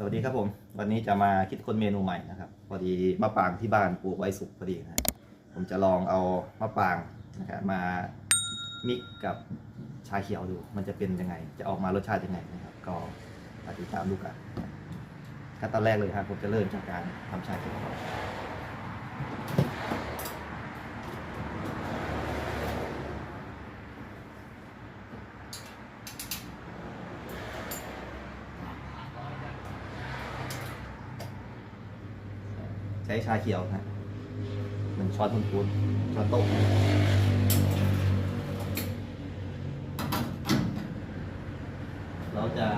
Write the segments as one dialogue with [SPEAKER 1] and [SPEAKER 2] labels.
[SPEAKER 1] สวัสดีครับผม วันนี้จะมาคิดค้นเมนูใหม่นะครับพอดีมะปรางที่บ้านปลูกไว้สุกพอดีนะผมจะลองเอามะปรางนะครับมามิกกับชาเขียวดู มันจะเป็นยังไง จะออกมารสชาติยังไงนะครับ ก็ติดตามดูกันขั้นตอนแรกเลยครับผมจะเริ่มจากการทำชาเขียวก่อน ใช้ชาเขียวนะหนึ่งช้อนพูนๆช้อนโต๊ะเราจะ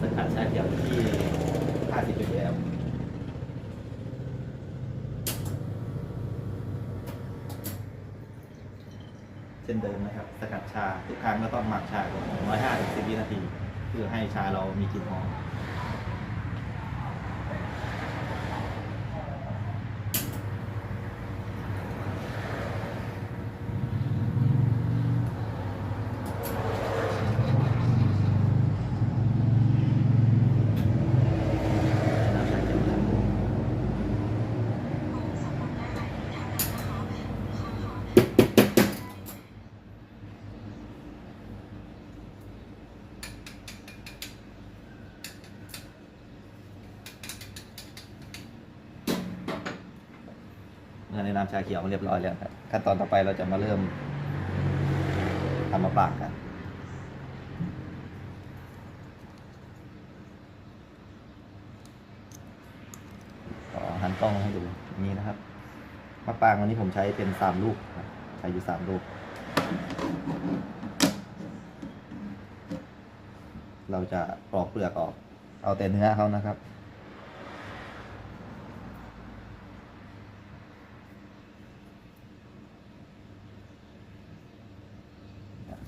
[SPEAKER 1] สกัดชาเขียวที่ 50 ml เช่นเดิมนะครับ สกัดชาทุกครั้งก็ต้องหมักชาก่อน1 5 1 0วินาที เพื่อให้ชาเรามีกลิ่นหอม น้ำชาเขียวครับ เมื่อในน้ำชาเขียวมันเรียบร้อยแล้วครับขั้นตอนต่อไปเราจะมาเริ่มทำมะปรางกันขอหันกล้องให้ดูนี่นะครับมะปรางวันนี้ผมใช้เป็นสามลูกใช้อยู่สามลูก เราจะปลอกเปลือกออก เอาแต่เนื้อเขานะครับ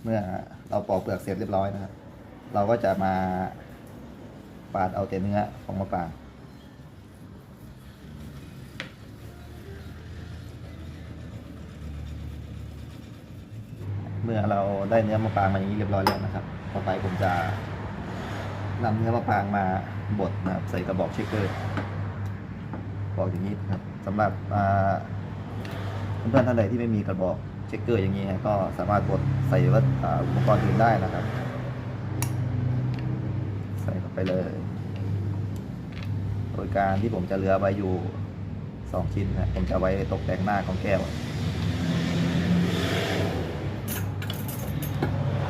[SPEAKER 1] เมื่อเราปอกเปลือกเสร็จเรียบร้อยนะครับ เราก็จะมาปาดเอาแต่เนื้อของมะปรางเมื่อเราได้เนื้อมะปรางมาอย่างนี้เรียบร้อยแล้วนะครับ ต่อไปผมจะนำเนื้อมะปรางมาบดนะครับใส่กระบอกเชคเกอร์บอกอย่างนี้นะครับสำหรับอ่า เพื่อนท่านใดที่ไม่มีกระบอกเช็คเกอร์อย่างนี้ฮะก็สามารถบดใส่วัตอ่าอุปกรณ์อื่นได้นะครับ ใส่เข้าไปเลย โดยการที่ผมจะเหลือไว้อยู่สองชิ้นนะผมจะไว้ตกแต่งหน้าของแก้ว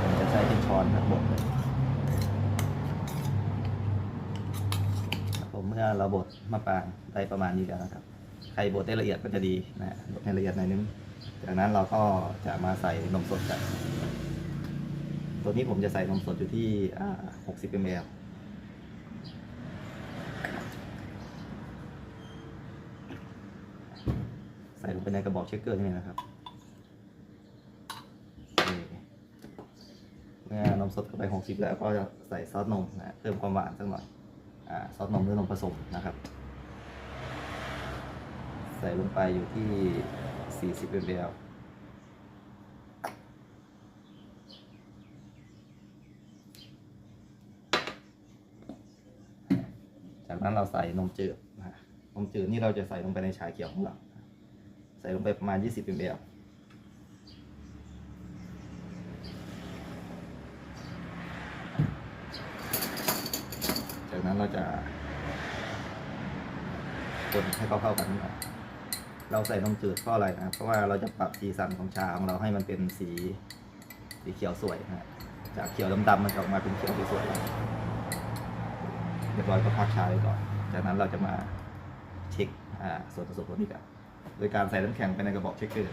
[SPEAKER 1] ผมจะใช้เป็นช้อนครับดเลยครับผมเมื่อเราบดมะปรางได้ประมาณนี้แล้วนะครับ ใครบดได้ละเอียดก็จะดีนะบดให้ละเอียดหน่อยนึงจากนั้นเราก็จะมาใส่นมสดกันตัวนี้ผมจะใส่นมสดอยู่ที่60 ml ใส่ลงไปในกระบอกเชคเกอร์นี่นะครับนี่เมื่อนมสดเข้าไป 60 แล้วก็จะใส่ซอสนมนะเพิ่มความหวานสักหน่อยอซอสนมหรือนมผสมนะครับ ใส่ลงไปอยู่ที่ 40 ml จากนั้นเราใส่นมจืดนะนมจืดนี่เราจะใส่ลงไปในชาเขียวของเรา ใส่ลงไปประมาณ 20 ml จากนั้นเราจะคนให้เข้าเข้ากันหน่อย เราใส่นมจืดเพราะอะไรนะเพราะว่าเราจะปรับสีสันของชาของเราให้มันเป็นสีสีเขียวสวยนะจากเขียวดำๆมันจะออกมาเป็นเขียวสวยๆเรียบร้อยก็พักชาไว้ก่อน จากนั้นเราจะมาเช็คส่วนผสมนี้กันโดยการใส่น้ำแข็งไปในกระบอกเช็คเกอร์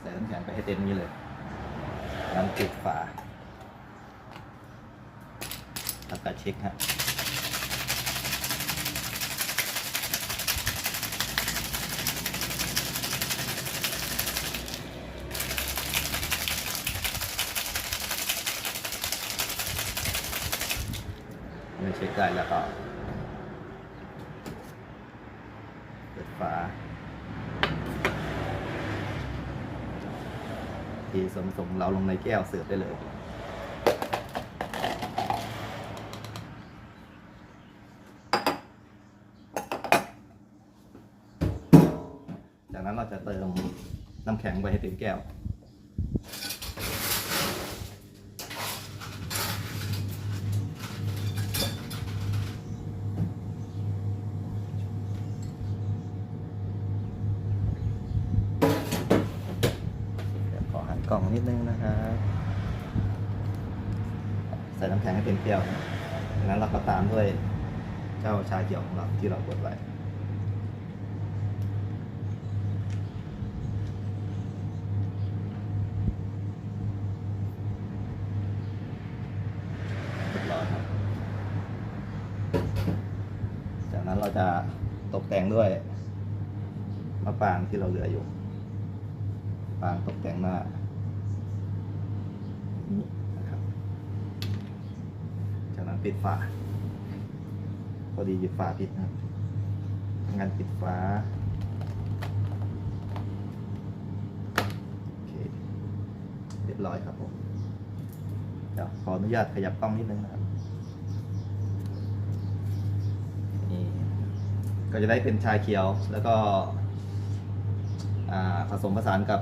[SPEAKER 1] ใส่น้ำแข็งไปให้เต็มนี้เลยน้ำปิดฝาทำ การเช็คฮะมื่อเช็คได้แล้วก็เปิดฝาทีส่ผสมเราลงในแก้วเสิร์ฟได้เลย จะเติมน้ำแข็งไปให้เต็มแก้วเดี๋ยวขอหันกล่องนิดนึงนะครับ ใส่น้ำแข็งให้เต็มแก้วนะงั้นเราก็ตามด้วยเจ้าชาเขียวของเราที่เรากดไว้ เรียบร้อยครับ จากนั้น เราจะตกแต่งด้วยมะปรางที่เราเหลืออยู่ปรางตกแต่งหน้านี่นะครับจากนั้นปิดฝาพอดีหยุดฝาปิดนะงานปิดฝาโอเคเรียบร้อยครับผมเดี๋ยวขออนุญาตขยับกล้องนิดนึงนะครับ นี่ ก็จะได้เป็นชาเขียวแล้วก็ผสมผสานกับ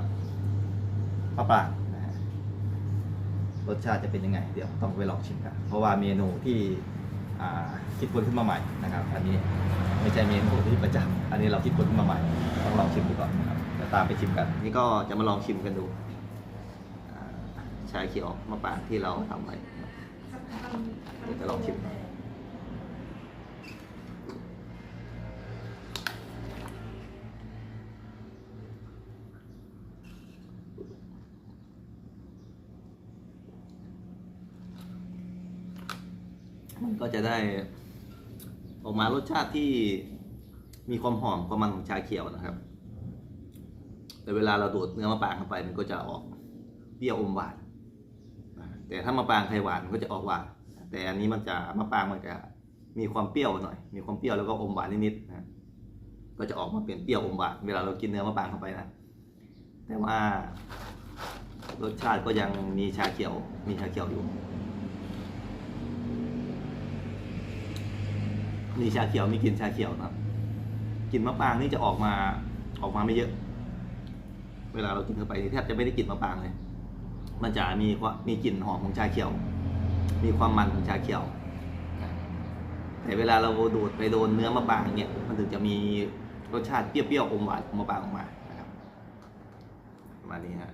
[SPEAKER 1] มะปรางนะฮะรสชาติจะเป็นยังไง เดี๋ยวต้องไปลองชิมกันเพราะว่าเมนูที่คิดค้นขึ้นมาใหม่นะครับ อันนี้ไม่ใช่เมนูที่ประจำอันนี้เราคิดค้นขึ้นมาใหม่ต้องลองชิมดูก่อนนะครับเดี๋ยวตามไปชิมกัน นี่ก็จะมาลองชิมกันดูชาเขียวมะปรางที่เราทำไว้เดี๋ยวจะลองชิม มันก็จะได้ออกมารสชาติที่มีความหอมความมันของชาเขียวนะครับ แต่เวลาเราดูดเนื้อมะปรางเข้าไปมันก็จะออกเปรี้ยวอมหวาน แต่ถ้ามะปรางไทยหวานมันก็จะออกหวาน แต่อันนี้มันจะมะปรางมันจะมีความเปรี้ยวหน่อย มีความเปรี้ยวแล้วก็อมหวานนิดๆนะ ก็จะออกมาเป็นเปรี้ยวอมหวาน เวลาเรากินเนื้อมะปรางเข้าไปนะ แต่ว่ารสชาติก็ยังมีชาเขียว มีชาเขียวอยู่ มีชาเขียวมีกลิ่นชาเขียวนะครับกลิ่นมะปรางนี่จะออกมาออกมาไม่เยอะ เวลาเรากินเข้าไปนี่แทบจะไม่ได้กลิ่นมะปรางเลย มันจะมีความมีกลิ่นหอมของชาเขียว มีความมันของชาเขียว แต่เวลาเราดูดไปโดนเนื้อมะปรางเนี่ยมันถึงจะมีรสชาติเปรี้ยวๆอมหวานของมะปรางออกมานะครับประมาณนี้ฮะ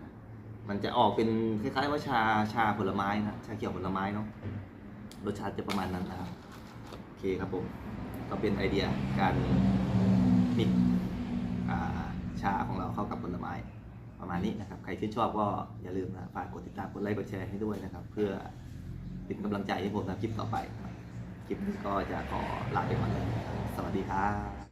[SPEAKER 1] มันจะออกเป็นคล้ายๆว่าชาชาผลไม้นะชาเขียวผลไม้เนาะรสชาติจะประมาณนั้นนะครับโอเคครับผม ก็เป็นไอเดียการมิกชาของเราเข้ากับผลไม้ประมาณนี้นะครับ ใครที่นชอบก็อย่าลืมนะฝากกดติดตามกดไลค์กดแชร์ให้ด้วยนะครับ เพื่อเป็นกำลังใจให้ผมทำคลิปต่อไป คลิปนี้ก็จะขอลาไปก่อนเลยสวัสดีครับ